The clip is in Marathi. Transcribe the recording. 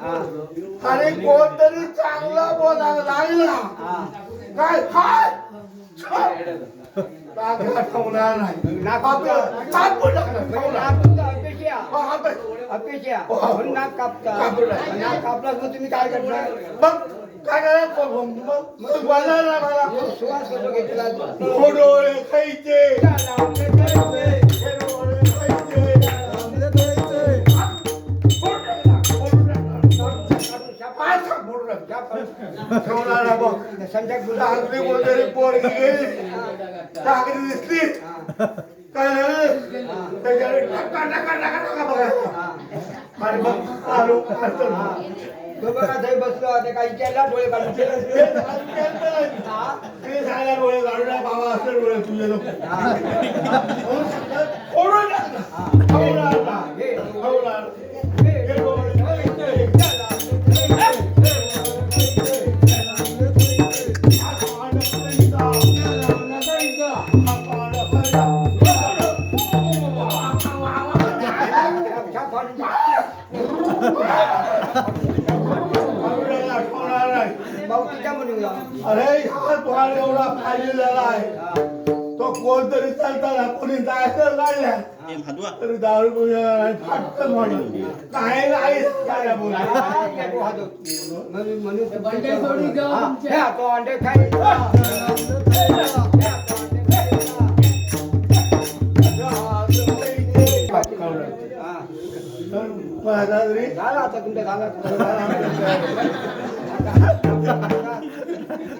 आणि कोणतरी चांगला बोलायला लागला काय काय टाका ठेवणार नाही आपलं कापून टाकलं, ठेवणार. हो, आपण- तुम्ही काय करणार मग काय करायचं मग मग बोलणार ना मला सुवास कसं घेतला डोळे खायचे ठेवणार बघ. चांगली कोणतरी पोरगी गेली चांगली दिसली. काय झालं? त्याच्यावर टाका टाका टाका टाका बघा. आणि मग आलो. तो ते बसलो होते काही केला डोळे काढून ते सांगा डोळे काढू नये बाबा असं डोळे तुझे फोडून अरे तुम्हाला एवढा फायलेला आहे. तो कोणतरी चालताना कोणी जायचं काढल्या तरी दारू फाटकन म्हणून. काय नाही म्हणून तो अंडे खायचा. அதாவது